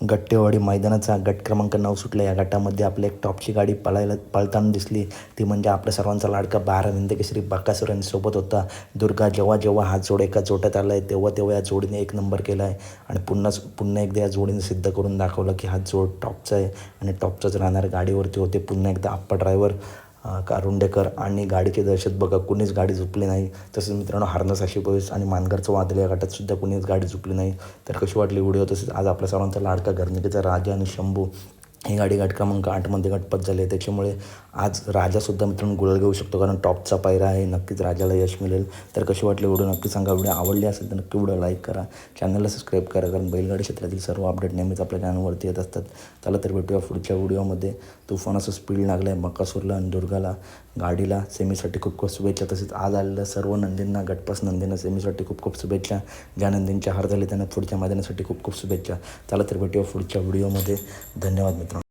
गट्टेवाडी मैदानाचा गट क्रमांक नऊ सुटला. या गटामध्ये आपल्या एक टॉपची गाडी पळायला पळताना दिसली. ती म्हणजे आपल्या सर्वांचा लाडका बारा केसरी बाकासुर यांच्यासोबत होता. दुर्गा जेव्हा जेव्हा हा जोड एका जोट्यात आला आहे तेव्हा तेव्हा या जोडीने एक नंबर केला आहे. आणि पुन्हा पुन्हा एकदा या जोडीने सिद्ध करून दाखवलं की हा जोड टॉपचा आहे. आणि टॉपचाच राहणार गाडीवरती होते. पुन्हा एकदा आप्पा ड्रायव्हर कारुंडेकर आणि गाडीचे दहशत बघा कुणीच गाडी झुपली नाही. तसेच मित्रांनो हार्नस अशी पोलीस आणि मानगरचं वादळ या गटात सुद्धा कुणीच गाडी झुपली नाही. तर कशी वाटली व्हिडिओ? तसेच आज आपल्या सर्वांचा लाडका घरनिकेचा राजा आणि शंभू ही गाडी गट क्रमांक आठमध्ये गटपत झाली आहे. त्याच्यामुळे आज राजासुद्धा मित्रांनो गुलाल घेऊ शकतो कारण टॉपचा पायरा आहे नक्कीच राजाला यश मिळेल. तर कशी वाटली व्हिडिओ नक्की सांगा. व्हिडिओ आवडली असेल तर नक्की व्हिडिओ लाईक करा. चॅनलला सबस्क्राईब करा कारण बैलगाडी क्षेत्रातील सर्व अपडेट नेहमीच आपल्या चॅनलवरती येत असतात. चला तर भेटूया पुढच्या व्हिडिओमध्ये. तुफान असं स्पीड लागलं आहे मकासूरला आणि दुर्गाला. गाडीला सेमीसाठी खूप खूप शुभेच्छा. तसेच आज आलेल्या सर्व नंदींना गटपास नंदींना सेमीसाठी खूप खूप शुभेच्छा. ज्या नंदींच्या हार झाले त्यांना पुढच्या मैदानासाठी खूप खूप शुभेच्छा. चला तर भेटूया पुढच्या व्हिडिओमध्ये. धन्यवाद मित्रांनो.